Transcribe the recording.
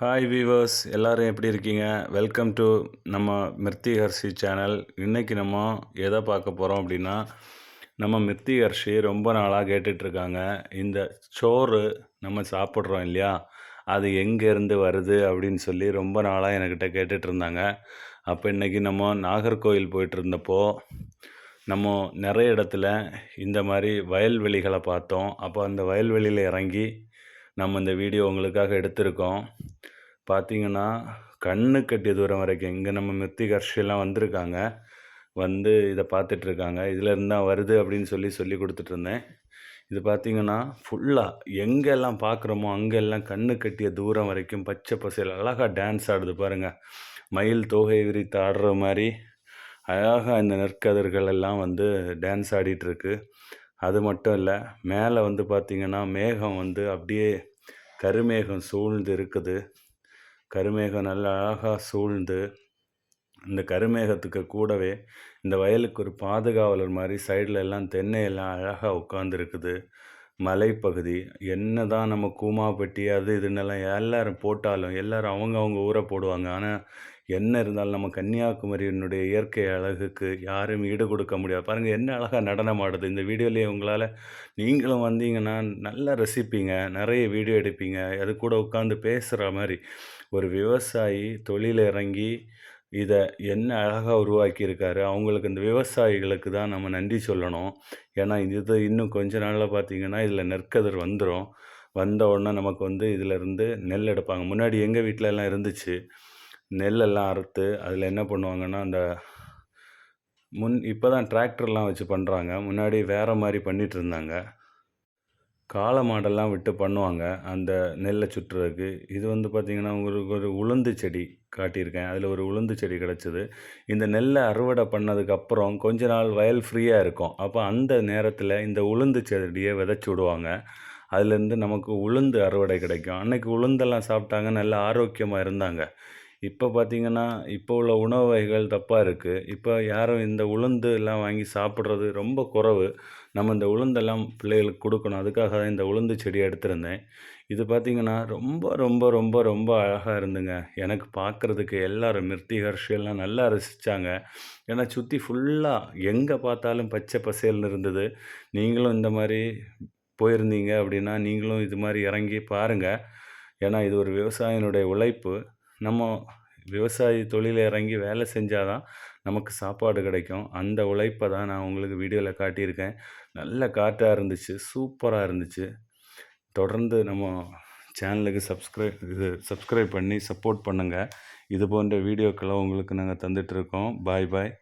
Hi viewers எல்லோரும் எப்படி இருக்கீங்க? வெல்கம் டு நம்ம மிர்த்தி ஹர்ஷி சேனல் இன்றைக்கி நம்ம எதை பார்க்க போகிறோம் அப்படின்னா நம்ம மிர்த்தி ஹர்ஷி ரொம்ப நாளாக கேட்டுட்ருக்காங்க இந்த சோறு நம்ம சாப்பிட்றோம் இல்லையா? அது எங்கேருந்து வருது அப்படின்னு சொல்லி ரொம்ப நாளாக என்கிட்ட கேட்டுட்டு இருந்தாங்க. அப்போ இன்றைக்கி நம்ம நாகர்கோவில் போயிட்டு இருந்தப்போ நம்ம நிறைய இடத்துல இந்த மாதிரி வயல்வெளிகளை பார்த்தோம். அப்போ அந்த வயல்வெளியில் இறங்கி நம்ம இந்த வீடியோ உங்களுக்காக எடுத்திருக்கோம். பார்த்தீங்கன்னா கண்ணு கட்டிய தூரம் வரைக்கும் இங்கே நம்ம மிருத்திகர்ஷியெல்லாம் வந்திருக்காங்க. வந்து இதை பார்த்துட்ருக்காங்க. இதுலேருந்து தான் வருது அப்படின்னு சொல்லி சொல்லி கொடுத்துட்ருந்தேன். இது பார்த்திங்கன்னா ஃபுல்லாக எங்கெல்லாம் பார்க்குறோமோ அங்கெல்லாம் கண்ணு கட்டிய தூரம் வரைக்கும் பச்சை பசையில் அழகாக டான்ஸ் ஆடுது பாருங்கள் மயில் தோகை விரித்து ஆடுற மாதிரி அழகாக இந்த நெற்கதிர்கள் எல்லாம் வந்து டான்ஸ் ஆடிட்டுருக்கு அது மட்டும் இல்லை மேலே வந்து பார்த்திங்கன்னா மேகம் வந்து அப்படியே கருமேகம் சூழ்ந்து இருக்குது. கருமேகம் நல்லா அழகாக சூழ்ந்து இந்த கருமேகத்துக்கு கூடவே இந்த வயலுக்கு ஒரு பாதுகாவலர் மாதிரி சைடில் எல்லாம் தென்னை எல்லாம் அழகாக உட்காந்துருக்குது மலைப்பகுதி என்ன தான் நம்ம கூமாப்பட்டி அது இதுன்னெல்லாம் எல்லோரும் போட்டாலும் எல்லோரும் அவங்கவுங்க ஊரை போடுவாங்க. ஆனால் என்ன இருந்தாலும் நம்ம கன்னியாகுமரியினுடைய இயற்கை அழகுக்கு யாரும் ஈடு கொடுக்க முடியாது. பாருங்கள் என்ன அழகாக நடனம் ஆடுது இந்த வீடியோலேயே உங்களால் நீங்களும் வந்தீங்கன்னா நல்லா ரசிப்பீங்க. நிறைய வீடியோ எடுப்பீங்க. அது கூட உட்காந்து பேசுகிற மாதிரி. ஒரு விவசாயி தொழில் இறங்கி இதை என்ன அழகாக உருவாக்கியிருக்காரு அவங்களுக்கு இந்த விவசாயிகளுக்கு தான் நம்ம நன்றி சொல்லணும். ஏன்னா இது இன்னும் கொஞ்ச நாளில் பார்த்திங்கன்னா இதில் நெற்கதிர் வந்துடும் வந்த உடனே நமக்கு வந்து இதிலேருந்து நெல் எடுப்பாங்க. முன்னாடி எங்கள் வீட்டிலலாம் இருந்துச்சு நெல்லெல்லாம் அறுத்து அதில் என்ன பண்ணுவாங்கன்னா அந்த முன் இப்போ தான் டிராக்டர்லாம் வச்சு பண்ணுறாங்க முன்னாடி வேறு மாதிரி பண்ணிகிட்டு இருந்தாங்க. காளை மாடெல்லாம் விட்டு பண்ணுவாங்க. அந்த நெல்லை சுற்றுறதுக்கு. இது வந்து பார்த்திங்கன்னா உங்களுக்கு ஒரு உளுந்து செடி காட்டியிருக்கேன். அதில் ஒரு உளுந்து செடி கிடச்சிது. இந்த நெல்லை அறுவடை பண்ணதுக்கப்புறம் கொஞ்ச நாள் வயல் ஃப்ரீயாக இருக்கும். அப்போ அந்த நேரத்தில் இந்த உளுந்து செடியை விதைச்சி விடுவாங்க. அதுலேருந்து நமக்கு உளுந்து அறுவடை கிடைக்கும். அன்றைக்கி உளுந்தெல்லாம் சாப்பிட்டாங்க. நல்ல ஆரோக்கியமாக இருந்தாங்க. இப்போ பார்த்திங்கன்னா இப்போ உள்ள உணவு வகைகள் தப்பாக இருக்குது இப்போ யாரும் இந்த உளுந்து எல்லாம் வாங்கி சாப்பிட்றது ரொம்ப குறைவு. நம்ம இந்த உளுந்தெல்லாம் பிள்ளைகளுக்கு கொடுக்கணும். அதுக்காக தான் இந்த உளுந்து செடி எடுத்திருந்தேன். இது பார்த்திங்கன்னா ரொம்ப ரொம்ப ரொம்ப ரொம்ப அழகாக இருந்துங்க. எனக்கு பார்க்குறதுக்கு எல்லோரும் மிருத்தி ஹர்ஷியெல்லாம் நல்லா ரசித்தாங்க ஏன்னா சுற்றி ஃபுல்லாக எங்கே பார்த்தாலும் பச்சை பசேல்னு இருந்தது. நீங்களும் இந்த மாதிரி போயிருந்தீங்க அப்படின்னா நீங்களும் இது மாதிரி இறங்கி பாருங்கள் ஏன்னா இது ஒரு விவசாயினுடைய உழைப்பு. நம்ம விவசாயி தொழில் இறங்கி வேலை செஞ்சால் தான் நமக்கு சாப்பாடு கிடைக்கும். அந்த உழைப்பை தான் நான் உங்களுக்கு வீடியோவில் காட்டியிருக்கேன். நல்ல காற்றாக இருந்துச்சு சூப்பராக இருந்துச்சு. தொடர்ந்து நம்ம சேனலுக்கு சப்ஸ்கிரைப் இது சப்ஸ்கிரைப் பண்ணி சப்போர்ட் பண்ணுங்கள் இது போன்ற வீடியோக்களை உங்களுக்கு நாங்கள் தந்துகிட்ருக்கோம் பாய் பாய்